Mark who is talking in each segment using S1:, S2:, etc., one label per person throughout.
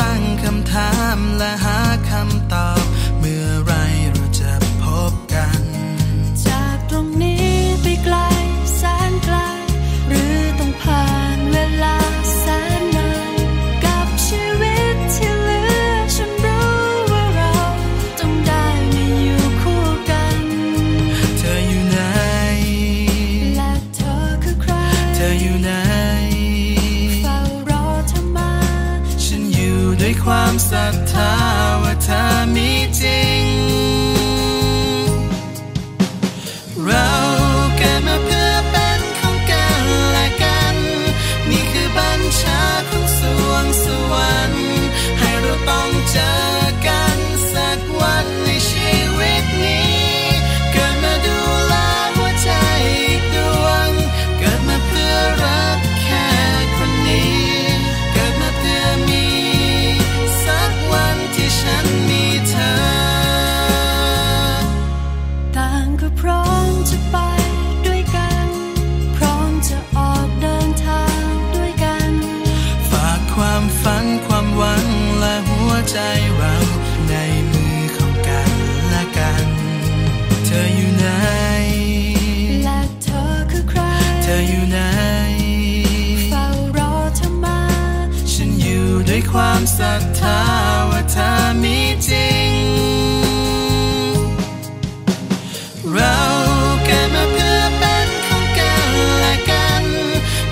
S1: ตั้งคำถามและหาคำตอบ Samsung Tower Time Meeting. อยู่และเธอคือใคร เธออยู่ไหน เฝ้ารอเธอมา ฉันอยู่ด้วยความศรัทธาว่าเธอมีจริง เราเกิดมาเพื่อ
S2: เป็นของกันและกัน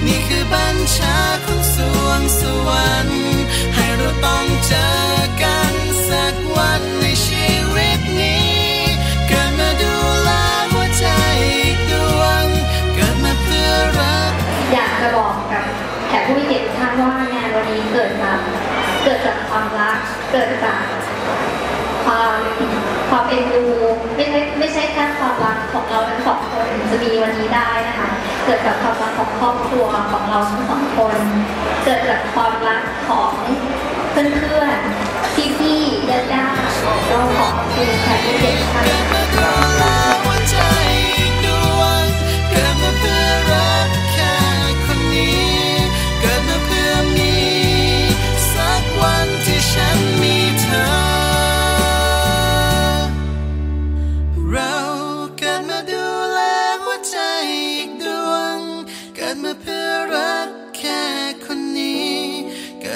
S2: นี่คือบัญชาของสวงสวรรค์ให้เราต้องเจ เกิดจากความรัก เกิดจากความความเอ็นดูไม่ใช่ไม่ใช่แค่ความรักของเราทั้งสองคนจะมีวันนี้ได้นะคะ เกิดจากความรักของครอบครัวของเราทั้งสองคน เกิดจากความรักของเพื่อนๆพี่ๆญาติๆก็ขอบคุณแขกผู้เกียรติทุกท่าน